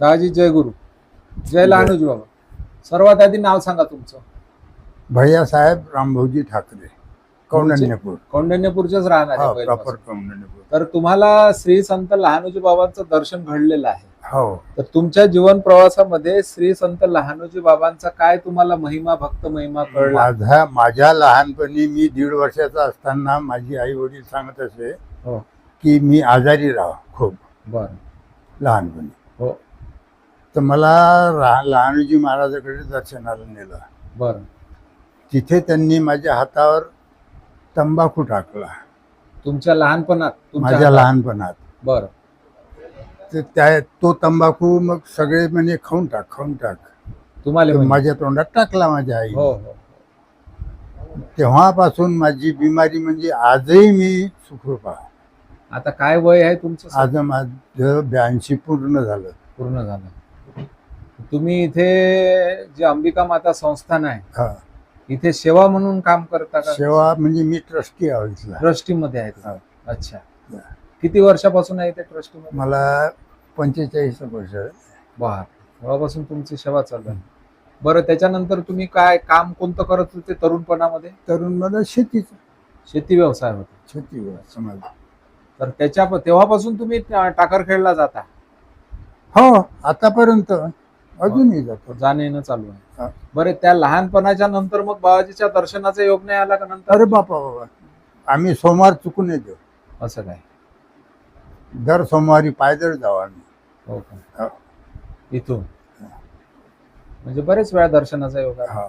दादाजी जय गुरु. जय लहानूजी बाबा. सर्वात आधी नाव सांगा तुमचं. भैयासाहेब रामभाऊजी ठाकरे कौंडण्यपूर. कौंडण्यपूरचेच राहणार हा आहे प्रॉपर पहिल्यापासून. कौंडण्यपूर. तर तुम्हाला श्री संत लहानूजी बाबांचं दर्शन घडलेलं आहे. हो. तर तुमच्या जीवन प्रवासामध्ये श्री संत लहानूजी बाबांचा काय तुम्हाला महिमा भक्त महिमा कळला? माझा माझ्या लहानपणी मी दीड वर्षाचा असताना माझी आई वडील सांगत असे हो. की मी आजारी राहा खूप. बर. लहानपणी. हो तर मला रा- लहानजी महाराजाकडे दर्शनाला नेलं. बर. तिथे त्यांनी माझ्या हातावर तंबाखू टाकला. तुमच्या लहानपणात तुमच्या माझ्या हातात- लहानपणात. बर. तर त्या तो तंबाखू मग सगळे म्हणजे खाऊन टाक खाऊन टाक. तुम्हाला तर म्हणजे- माझ्या तोंडात टाकला माझ्या आई हो हो. तेव्हापासून माझी बिमारी म्हणजे आजही मी सुखरूप आहे. आता काय वय आहे तुमचं आज माझं ब्याऐंशी पूर्ण झालं. पूर्ण झालं. तुम्ही इथे जे अंबिका माता संस्थान आहे हा. इथे सेवा म्हणून काम करता का? सेवा म्हणजे मी ट्रस्टी आहे इथला. ट्रस्टी मध्ये आहेत हा. अच्छा. हा. किती वर्षापासून आहे ते ट्रस्टी मध्ये मला पंचेचाळीस वर्ष. वा तेव्हापासून तुमची सेवा चालू आहे. बरं त्याच्यानंतर तुम्ही काय काम कोणतं करत होते तरुणपणामध्ये? तरुण मला शेतीच. शेती व्यवसाय होता. शेती समाज. तर त्याच्या तेव्हापासून तुम्ही टा- टाकरखेडला जाता? हो आतापर्यंत. अजूनही जातो. जाणं येणं चालू हा. आहे बरं त्या लहानपणाच्या नंतर मग बाबाजीच्या दर्शनाचा योग नाही आला का नंतर? अरे बापा बाबा. आम्ही सोमवार चुकून येतो. असं काय? दर सोमवारी पायदळ जाऊ आम्ही. हो हो. का इथून? म्हणजे बरेच वेळा दर्शनाचा योग आला. हा.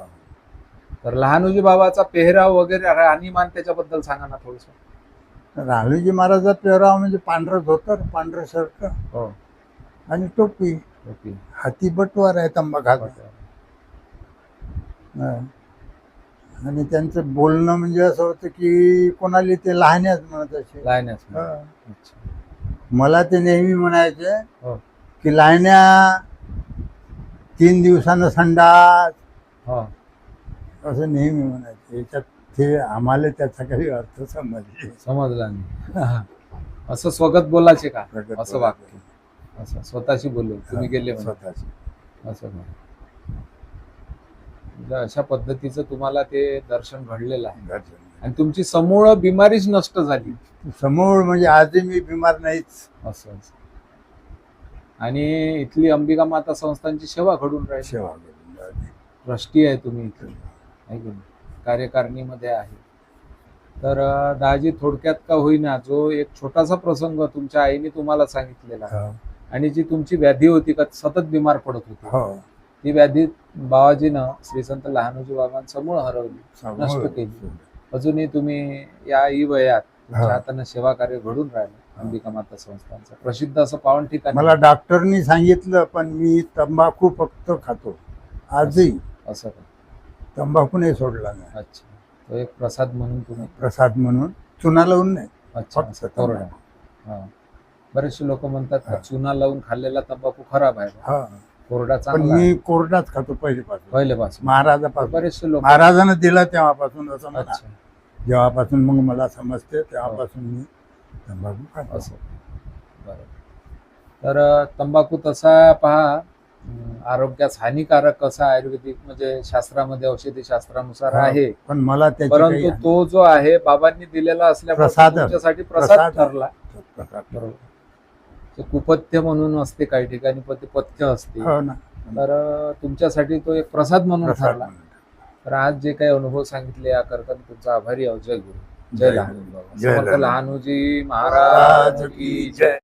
तर लहानूजी बाबाचा पेहराव वगैरे राहणीमान त्याच्याबद्दल सांगा ना थोडस. राहुलजी महाराजा पेहराव म्हणजे पांढरं धोतर पांढरं शर्ट. हो. आणि टोपी. हाती बटवार आहे तंबाखा. हा. आणि त्यांचं बोलणं म्हणजे असं होतं की कोणाला ते लहानच म्हणत असे. अच्छा. मला ते नेहमी म्हणायचे हो. की लायण्या तीन दिवसानं संडास. हो. असं नेहमी म्हणायचे. याच्यात ते आम्हाला त्याचा काही अर्थ समजले समजला नाही. असं स्वगत बोलायचे का? असं वाक्य. असं स्वतःशी बोललो तुम्ही गेले म्हणजे. स्वतःचे असं का? म्हणजे अशा पद्धतीचं तुम्हाला ते दर्शन घडलेलं आहे. आणि तुमची समूळ बिमारीच नष्ट झाली समोर म्हणजे आजही मी बिमार नाहीच असं असं. आणि इथली अंबिका माता संस्थांची सेवा घडून राहिली सेवा करून राहिली. ट्रस्टी आहे तुम्ही इथे आहे की नाही? कार्यकारिणीमध्ये आहे तर अं, दाजी थोडक्यात का होईना जो एक छोटासा प्रसंग तुमच्या आईने तुम्हाला सांगितलेला हो. आणि जी तुमची व्याधी होती का सतत बिमार पडत होती. हो. ती व्याधी बाबाजीनं श्री संत लहानोजी बाबांसमोर हरवली नष्ट. केली. अजूनही तुम्ही या ई वयात तुमच्या. हाताने सेवा कार्य घडून राहिलं अंबिका माता संस्थांचं. प्रसिद्ध असं पावन ठिकाण. मला डॉक्टरनी सांगितलं पण मी तंबाखू फक्त खातो. आजही. असं का? तंबाखू नाही सोडला नाही अच्छा. तो एक प्रसाद म्हणून तुम्ही प्रसाद म्हणून चुना लावून नाही अच्छा बरेचसे लोक म्हणतात का चुना लावून खाल्लेला तंबाखू खराब आहे हा. कोरडा पण चांगला आहे. मी कोरडाच खातो पहिलेपासून. पहिल्यापासून महाराजापासून. बरेचसे लोक महाराजानं दिला तेव्हापासून असं अच्छा. जेव्हापासून मग मला समजते तेव्हापासून मी तंबाखू खातो. असं. बरं. तर अं, तंबाखू तसा पहा आरोग्यास हानिकारक कसा आयुर्वेदिक म्हणजे शास्त्रामध्ये औषधी शास्त्रानुसार हा. आहे. पण मला त्याची परंतु तो जो आहे बाबांनी दिलेला असल्यामुळे प्रसाद. तुमच्यासाठी प्रसाद प्रसाद. ठरला. बरोबर. ते कुपथ्य म्हणून असते काही ठिकाणी पण ते पथ्य असते. हो ना. तर तुमच्यासाठी तो एक प्रसाद म्हणून प्रसाद ठरला. म्हणून. तर आज जे काही अनुभव सांगितले या करता मी तुमचा आभारी आहो जय गुरु. जय जय लहानू. बाबा. जय समर्थ लहानू. लहानूजी महाराज की जय.